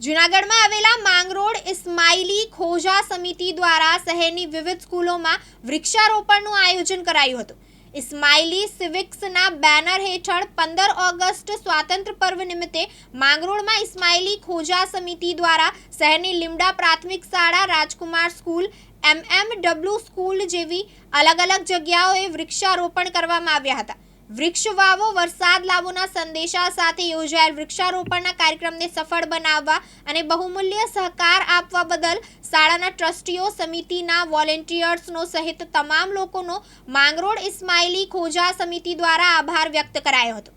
જૂનાગઢમાં આવેલા માંગરોળ ઇસ્માઇલી ખોજા સમિતિ દ્વારા શહેરની વિવિધ સ્કૂલોમાં વૃક્ષારોપણનું આયોજન કરાયું હતું. ઇસ્માઇલી સિવિક્સના બેનર હેઠળ પંદર ઓગસ્ટ સ્વાતંત્ર્ય પર્વ નિમિત્તે માંગરોળમાં ઇસ્માઇલી ખોજા સમિતિ દ્વારા શહેરની લીમડા પ્રાથમિક શાળા, Rajkumar school MM W school જેવી અલગ અલગ જગ્યાઓએ વૃક્ષારોપણ કરવામાં આવ્યા હતા. વૃક્ષ વાવો વરસાદ લાવોના સંદેશા સાથે યોજાયેલ વૃક્ષારોપણના કાર્યક્રમને સફળ બનાવવા અને બહુમૂલ્ય સહકાર આપવા બદલ શાળાના ટ્રસ્ટીઓ સમિતિના વોલેન્ટિયર્સનો સહિત તમામ લોકોનો માંગરોળ ઇસ્માઇલી ખોજા સમિતિ દ્વારા આભાર વ્યક્ત કરાયો હતો.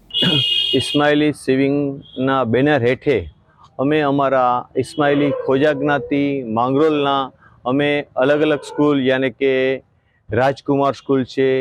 ઇસ્માઇલી સિવિંગના બેનર હેઠે અમે અમારા ઇસ્માઇલી ખોજા જ્ઞાતિ માંગરોળના અમે અલગ અલગ સ્કૂલ યાને કે રાજકુમાર સ્કૂલ છે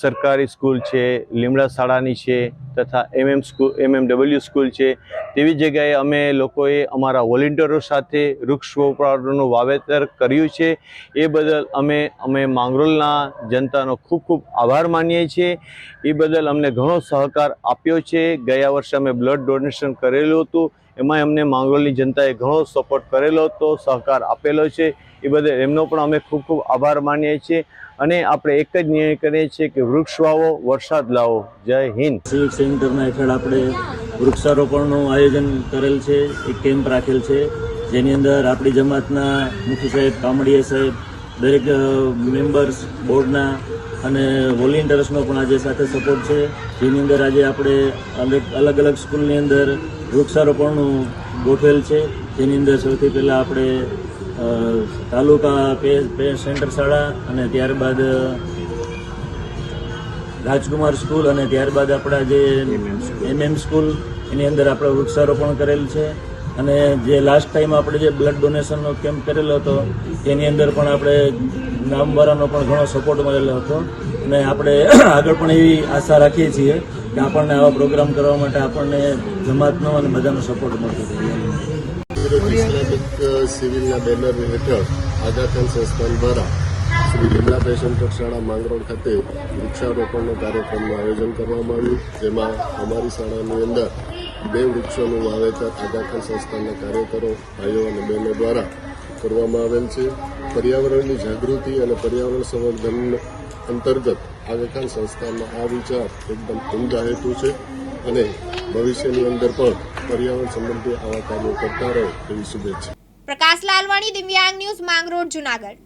સરકારી સ્કૂલ છે, લીમડા શાળાની છે તથા MM school MM W school છે. તેવી જગ્યાએ અમે લોકોએ અમારા વોલેન્ટિયરો સાથે વૃક્ષ રોપણનું વાવેતર કર્યું છે. એ બદલ અમે અમે માંગરોલના જનતાનો ખૂબ ખૂબ આભાર માનીએ છીએ. એ બદલ અમને ઘણો સહકાર આપ્યો છે. ગયા વર્ષે અમે બ્લડ ડોનેશન કરેલું હતું. એમાં અમને માંગરોળની જનતાએ ઘણો સપોર્ટ કરેલો હતો, સહકાર આપેલો છે. એ બદલ એમનો પણ અમે ખૂબ ખૂબ આભાર માનીએ છીએ. અને આપણે એક જ નિર્ણય કરીએ છીએ કે વૃક્ષ વાવો, વરસાદ લાવો. જય હિન્દ. સિવિક સેન્ટરના હેઠળ આપણે વૃક્ષારોપણનું આયોજન કરેલ છે, એક કેમ્પ રાખેલ છે. જેની અંદર આપણી જમાતના મુખી સાહેબ, કામડીયા સાહેબ દરેક મેમ્બર્સ બોર્ડના અને વોલેન્ટિયર્સનો પણ આજે સાથે સપોર્ટ છે. જેની અંદર આજે આપણે અલગ અલગ સ્કૂલની અંદર વૃક્ષારોપણનું ગોઠવેલ છે. જેની અંદર સૌથી પહેલાં આપણે તાલુકા પે પે સેન્ટર શાળા અને ત્યારબાદ રાજકુમાર સ્કૂલ અને ત્યારબાદ આપણા જે એમએમ સ્કૂલ એની અંદર આપણે વૃક્ષારોપણ કરેલ છે. અને જે લાસ્ટ ટાઈમ આપણે જે બ્લડ ડોનેશનનો કેમ્પ કરેલો હતો, એની અંદર પણ આપણે નામવાળાનો પણ ઘણો સપોર્ટ મળેલો હતો. અને આપણે આગળ પણ એવી આશા રાખીએ છીએ કે આપણને આવા પ્રોગ્રામ કરવા માટે આપણને જમાતનો અને બધાનો સપોર્ટ મળતો ઇસ્લામિક સિવિલના બેનર હેઠળ આગા ખાન સંસ્થાન દ્વારા શ્રી જિલ્લા પેશન્ટર શાળા માંગરોળ ખાતે વૃક્ષારોપણનો કાર્યક્રમનું આયોજન કરવામાં આવ્યું, જેમાં અમારી શાળાની અંદર બે વૃક્ષોનું વાવેતર આગા સંસ્થાના કાર્યકરો, ભાઈઓ અને બહેનો દ્વારા કરવામાં આવેલ છે. પર્યાવરણની જાગૃતિ અને પર્યાવરણ સંવર્ધન અંતર્ગત આગાખાન સંસ્થાનો આ વિચાર એકદમ ઉમદા હેતુ છે અને ભવિષ્યની અંદર પણ પર્યાવરણ સંબંધી આવા કાર્યો કરતા રહે તેવી શુભેચ્છા. પ્રકાશ લાલવાણી, દિવ્યાંગ ન્યૂઝ માંગરોળ, જૂનાગઢ.